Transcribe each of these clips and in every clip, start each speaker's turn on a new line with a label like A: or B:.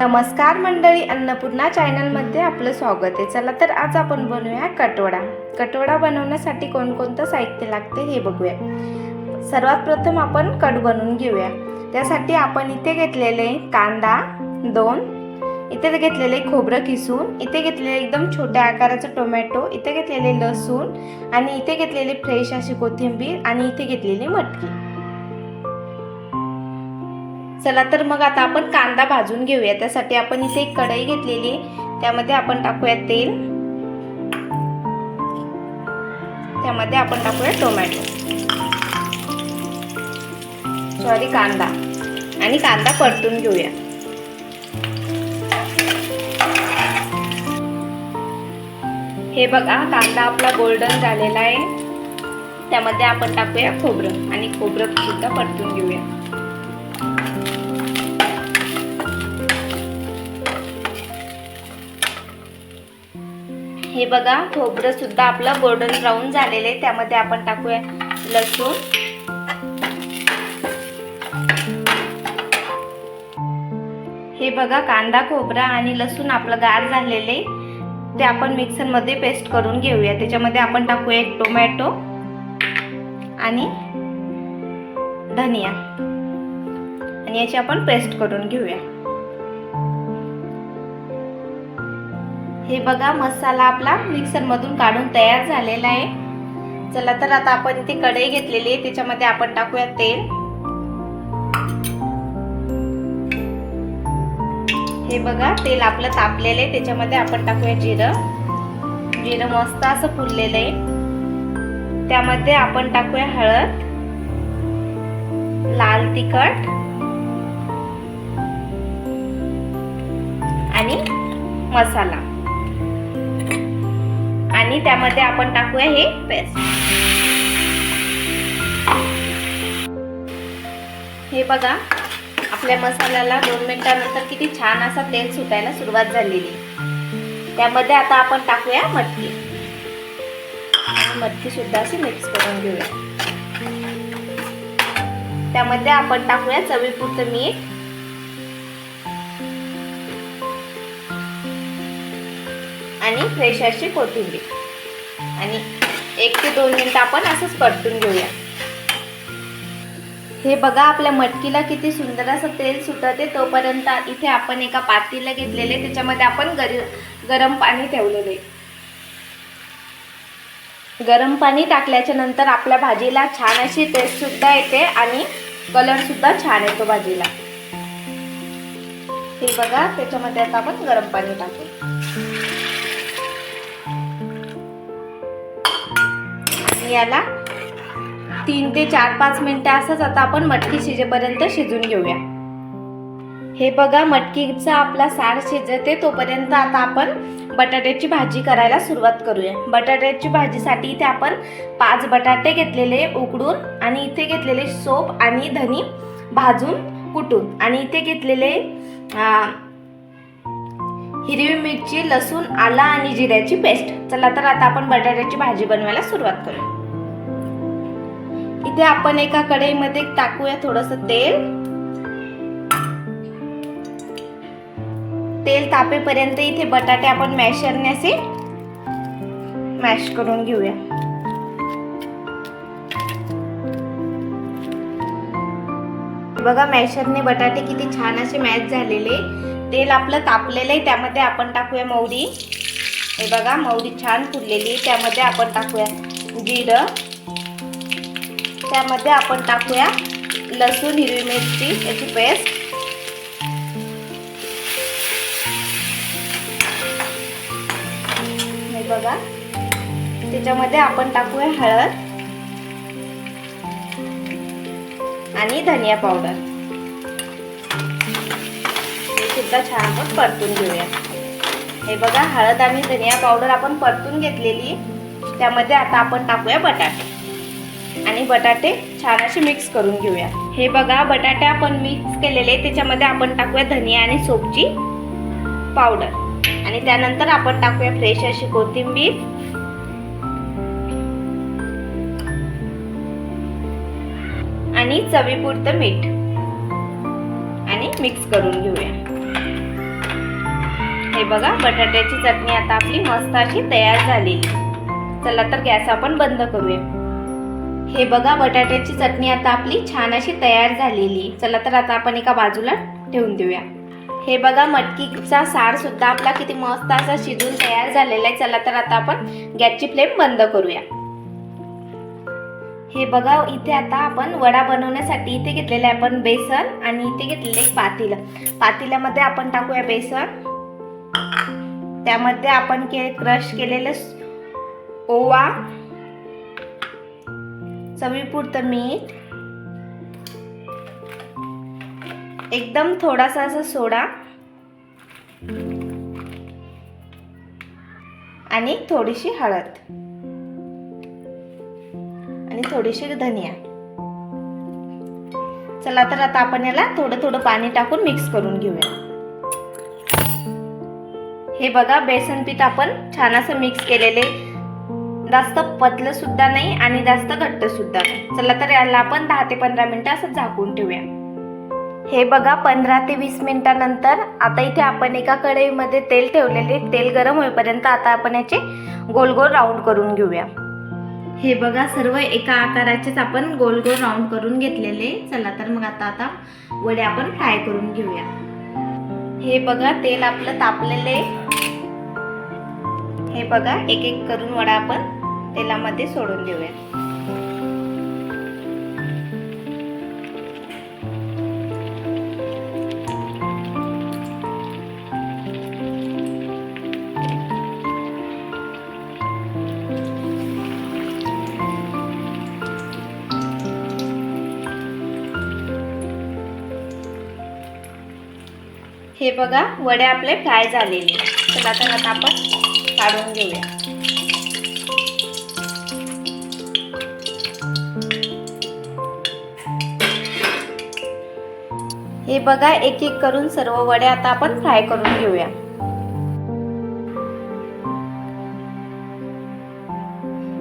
A: नमस्कार मंडळी अन्नपूर्णा चॅनलमध्ये आपलं स्वागत आहे. चला तर आज आपण बनवूया कटवडा. कटवडा बनवण्यासाठी कोणकोणतं साहित्य लागते हे बघूया. सर्वात प्रथम आपण कट बनवून घेऊया. त्यासाठी आपण इथे घेतलेले कांदा दोन इथे घेतलेले खोबरं किसून इथे घेतलेले एकदम छोट्या आकाराचं टोमॅटो इथे घेतलेले लसूण आणि इथे घेतलेली फ्रेश अशी कोथिंबीर आणि इथे घेतलेली मटकी. चला तर मग आता आपण कांदा भाजून घेऊया. त्यासाठी आपण इथे एक कढई घेतलेली त्यामध्ये आपण टाकूया तेल. त्यामध्ये आपण टाकूया टोमॅटो. सॉरी कांदा. आणि कांदा परतून घेऊया. हे बघा कांदा आपला गोल्डन झालेला आहे. त्यामध्ये आपण टाकूया खोबरं. आणि खोबरं सुद्धा परतून घेऊया. हे बघा खोबरं सुद्धा आपलं गोल्डन ब्राऊन झालेलं आहे. त्यामध्ये आपण टाकूया लसूण. हे बघा कांदा खोबरा आणि लसूण आपलं गार झालेले ते आपण मिक्सरमध्ये पेस्ट करून घेऊया. त्याच्यामध्ये आपण टाकूया एक टोमॅटो आणि धनिया. आणि याची आपण पेस्ट करून घेऊया. हे बघा मसाला आपला मिक्सरमधून काढून तयार झालेला आहे. चला तर आता आपण इथे कढई घेतलेली आहे त्याच्यामध्ये आपण टाकूया तेल. हे बघा तेल आपलं तापलेलं आहे त्याच्यामध्ये आपण टाकूया जिरं. जिरं मस्त असं फुललेलं आहे. त्यामध्ये आपण टाकूया हळद लाल तिखट आणि मसाला. आणि त्यामध्ये आपण टाकूया हे पेस्ट हे बघा आपल्या मसाल्याला दोन मिनिटानंतर किती छान असा तेल सुटायला सुरुवात झालेली. त्यामध्ये आता आपण टाकूया मटकी. मटकी सुद्धा अशी मिक्स करून घेऊया. त्यामध्ये आपण टाकूया चवीपुरतं मीठ. आणि फ्रेश अशी कोथिंबीर. आणि एक ते दोन मिनटं आपण असंच परतून घेऊया. हे बघा आपल्या मटकीला किती सुंदर असं तेल सुटते तोपर्यंत इथे आपण एका पातीला घेतलेले त्याच्यामध्ये आपण गर गरम पाणी ठेवलेले. गरम पाणी टाकल्याच्या नंतर आपल्या भाजीला छान अशी टेस्टसुद्धा येते आणि कलरसुद्धा छान येतो भाजीला. हे बघा त्याच्यामध्ये आता आपण गरम पाणी टाकू आणि याला तीन ते चार पाच मिनटं असंच आता आपण मटकी शिजेपर्यंत शिजून घेऊया. हे बघा मटकीचा आपला सार शिजते तोपर्यंत आता आपण बटाट्याची भाजी करायला सुरुवात करूया. बटाट्याची भाजीसाठी इथे आपण पाच बटाटे घेतलेले उकडून आणि इथे घेतलेले सोप आणि धनी भाजून कुटून आणि इथे घेतलेले हिरवी मिरची लसूण आला आणि जिऱ्याची पेस्ट. चला तर आता आपण बटाट्याची भाजी बनवायला सुरुवात करू. इथे आपण एका कढईमध्ये टाकूया थोडस तेल. तेल तापेपर्यंत इथे बटाटे आपण मॅशरने असे मॅश करून घेऊया. बघा मॅशरने बटाटे किती छान असे मॅश झालेले. तेल आपलं तापलेलं आहे त्यामध्ये आपण टाकूया मौरी. हे बघा मौरी छान फुललेली त्यामध्ये आपण टाकूया जिरं. त्यामध्ये आपण टाकूया लसूण हिरवी मिरची याची पेस्ट. हे बघा. त्याच्यामध्ये आपण टाकूया हळद आणि धनिया पावडर. सुद्धा छान आपण परतून घेऊया. हे बघा हळद आणि धनिया पावडर आपण परतून घेतलेली. त्यामध्ये आता आपण टाकूया बटाटे. आणि बटाटे छान असे मिक्स करून घेऊया. हे बघा बटाटे आपण मिक्स केलेले त्याच्यामध्ये आपण टाकूया धनिया आणि सोपची पावडर आणि त्यानंतर आपण टाकूया फ्रेश अशी कोथिंबीर. आणि चवीपुरतं मीठ. आणि मिक्स करून घेऊया. हे बघा. बटाट्याची चटणी आता आपली मस्त अशी तयार झालेली चला तर गॅस आपण बंद करूया. हे बघा बटाट्याची चटणी आता आपली छान अशी तयार झालेली. चला तर आता आपण एका बाजूला ठेवून देऊया. हे बघा मटकीचा सार सुद्धा आपला किती मस्त असा शिजून तयार झालेला आहे. चला तर आता आपण गॅसची फ्लेम बंद करूया. हे बघा इथे आता आपण वडा बनवण्यासाठी इथे घेतलेले आहे आपण बेसन आणि इथे घेतलेले आहे पातेलं. पातेल्यामध्ये आपण टाकूया बेसन. त्यामध्ये आपण के क्रश केलेलं ओवा चवीपुरतं मीठ एकदम थोडासा असा सोडा आणि थोडीशी हळद आणि थोडीशी धनिया. चला तर आता आपण याला थोडं थोडं पाणी टाकून मिक्स करून घेऊया. हे बघा बेसन पीठ आपण छान असं मिक्स केलेले. जास्त पतलं सुद्धा नाही आणि जास्त घट्ट सुद्धा नाही. चला तर याला आपण दहा ते पंधरा मिनटं असं झाकून ठेवूया. हे बघा पंधरा ते वीस मिनिटानंतर आता इथे आपण एका कढईमध्ये तेल ठेवलेले. तेल गरम होईपर्यंत आता आपण याचे गोल गोल राऊंड करून घेऊया. हे बघा सर्व एका आकाराचेच आपण गोल गोल राऊंड करून घेतलेले. चला तर मग आता आता वडे आपण फ्राय करून घेऊया. हे बघा तेल आपलं तापलेले हे बघा एक एक करून वडा आपण तेलामध्ये सोडून देऊया. हे बघा वडे आपले फ्राय झालेले. चला तर आता आपण काढून घेऊया. हे बघा एक एक करून सर्व वडे आता आपण फ्राय करून घेऊया.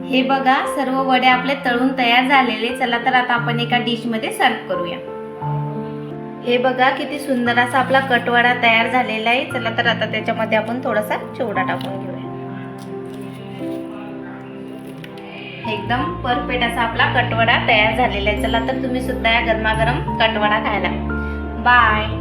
A: हे बघा सर्व वडे आपले तळून तयार झालेले. चला तर आता आपण एका डिशमध्ये सर्व करूया. हे बघा किती सुंदर असा आपला कटवाडा तयार झालेला आहे. चला तर आता त्याच्यामध्ये आपण थोडासा चिवडा टाकून घेऊया. एकदम परफेक्ट असा आपला कटवडा तयार झालेला आहे. चला तर तुम्ही सुद्धा या गरमागरम कटवडा खायला. बाय.